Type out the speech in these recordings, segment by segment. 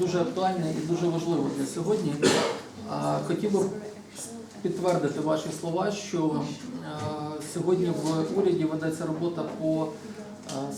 Дуже актуальне і дуже важливо для сьогодні. Хотів би підтвердити ваші слова, що сьогодні в уряді ведеться робота по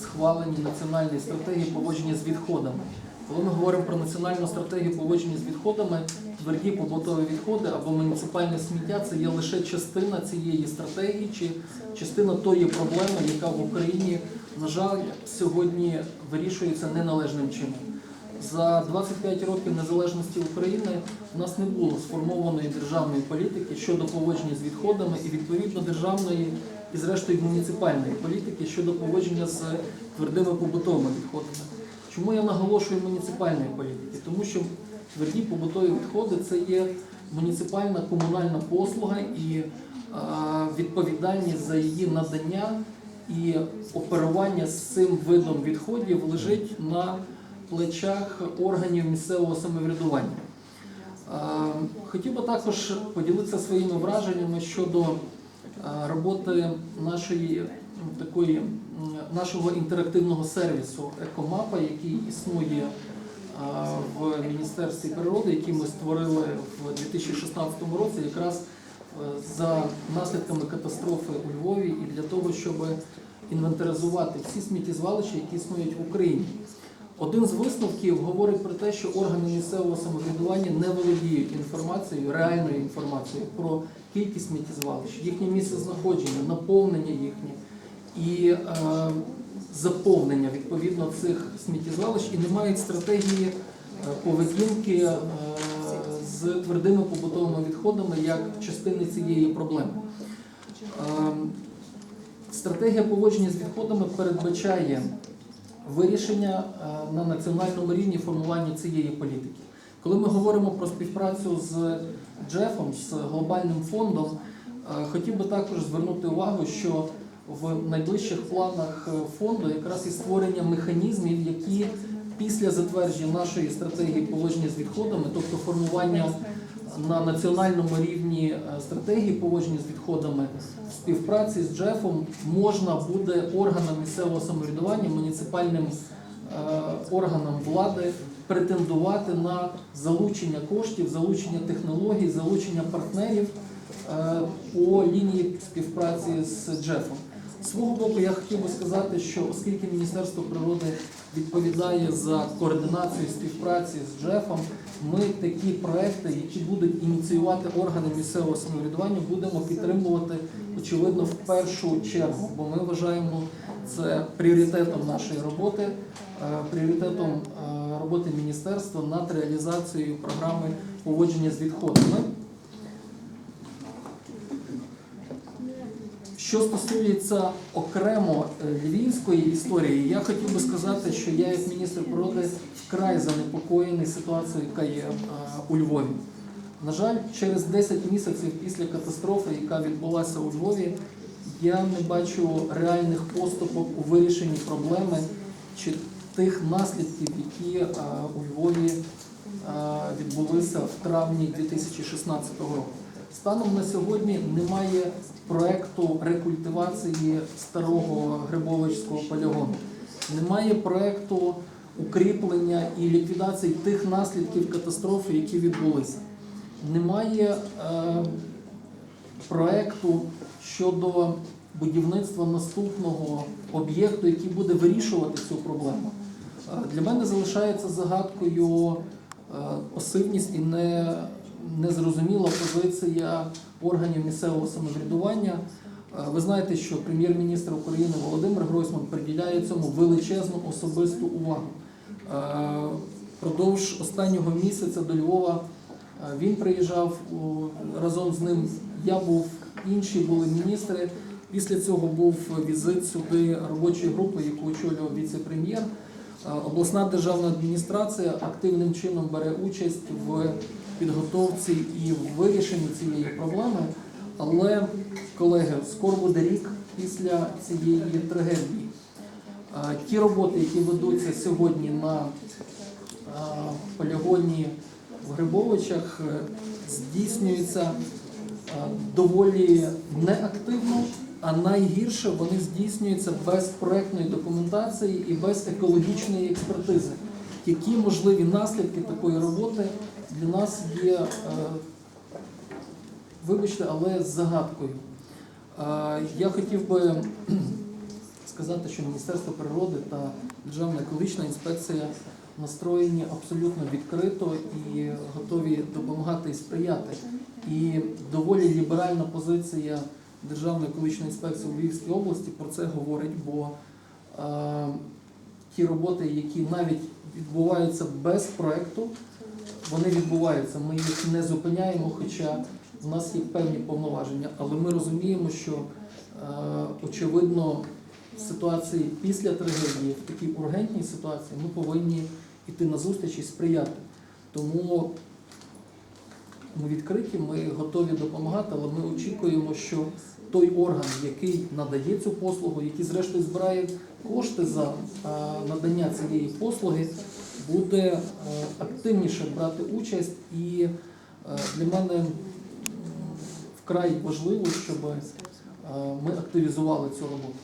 схваленні національної стратегії поводження з відходами. Коли ми говоримо про національну стратегію поводження з відходами, тверді побутові відходи або муніципальне сміття це є лише частина цієї стратегії чи частина тої проблеми, яка в Україні, на жаль, сьогодні вирішується неналежним чином. За 25 років незалежності України у нас не було сформованої державної політики щодо поводження з відходами і відповідно державної і зрештою муніципальної політики щодо поводження з твердими побутовими відходами. Чому я наголошую муніципальної політики? Тому що тверді побутові відходи це є муніципальна комунальна послуга і е, відповідальність за її надання і оперування з цим видом відходів лежить на плечах органів місцевого самоврядування. Хотів би також поділитися своїми враженнями щодо роботи нашої такої нашого інтерактивного сервісу Екомапа, який існує в Міністерстві природи, який ми створили в 2016 році, якраз е, за наслідками катастрофи у Львові і для того, щоб інвентаризувати всі сміттєзвалища, які існують в Україні. Один з висновків говорить про те, що органи місцевого самоврядування не володіють інформацією, реальною інформацією про кількість сміттєзвалищ, їхнє місце знаходження, наповнення їхнє і е, заповнення відповідно цих сміттєзвалищ і не мають стратегії е, поведінки е, з твердими побутовими відходами як частини цієї проблеми. Е, Стратегія поводження з відходами передбачає вирішення е, на національному рівні формування цієї політики. Коли ми говоримо про співпрацю з Джефом, з глобальним фондом, е, хотів би також звернути увагу, що в найближчих планах е, фонду якраз і створення механізмів, які після затвердження нашої стратегії поводження з відходами, тобто формування на національному рівні е, стратегії поводження з відходами в співпраці з Джефом можна буде органам місцевого самоврядування, муніципальним е, органам влади претендувати на залучення коштів, залучення технологій, залучення партнерів е, по лінії співпраці з Джефом. Свого боку, я хотів би сказати, що оскільки Міністерство природи відповідає за координацію співпраці з Джефом, ми такі проекти, які будуть ініціювати органи місцевого самоврядування, будемо підтримувати очевидно в першу чергу, бо ми вважаємо це пріоритетом нашої роботи, е, пріоритетом е, роботи міністерства над реалізацією програми поводження з відходами. Що стосується окремо е, львівської історії, я хотів би сказати, що я, як міністр природи, вкрай занепокоєний ситуацією, яка є е, у Львові. На жаль, через 10 місяців після катастрофи, яка відбулася у Львові, я не бачу реальних поступок у вирішенні проблеми чи тих наслідків, які е, у Львові відбулися в травні 2016 року. Станом на сьогодні немає проекту рекультивації старого Грибовичського полігону. Немає проекту укріплення і ліквідації тих наслідків катастрофи, які відбулися. Немає е, проекту щодо будівництва наступного об'єкту, який буде вирішувати цю проблему. Е, Для мене залишається загадкою е, пасивність і не, незрозуміла позиція органів місцевого самоврядування. Е, Ви знаєте, що прем'єр-міністр України Володимир Гройсман приділяє цьому величезну особисту увагу. Е, Продовж останнього місяця до Львова е, він приїжджав разом з ним. Я був, інші були міністри. Після цього був візит сюди робочої групи, яку очолював віце-прем'єр. Обласна державна адміністрація активним чином бере участь в підготовці і в вирішенні цієї проблеми. Але, колеги, скоро буде рік після цієї трагедії. Ті роботи, які ведуться сьогодні на полігоні в Грибовичах, е, здійснюються доволі неактивно, а найгірше вони здійснюються без проектної документації і без екологічної експертизи. Які можливі наслідки такої роботи для нас є, е, вибачте, але загадкою. Е, Я хотів би сказати, що Міністерство природи та Державна екологічна інспекція настроєні абсолютно відкрито і готові допомагати і сприяти. І доволі ліберальна позиція Державної екологічної інспекції у Львівській області про це говорить, бо е, ті роботи, які навіть відбуваються без проекту, вони відбуваються. Ми їх не зупиняємо, хоча в нас є певні повноваження, але ми розуміємо, що е, очевидно в ситуації після трагедії, в такій ургентній ситуації, ми повинні йти на зустріч і сприяти. Тому ми відкриті, ми готові допомагати, але ми очікуємо, що той орган, який надає цю послугу, який зрештою збирає кошти за надання цієї послуги, буде е, активніше брати участь. І е, для мене вкрай важливо, щоб е, ми активізували цю роботу.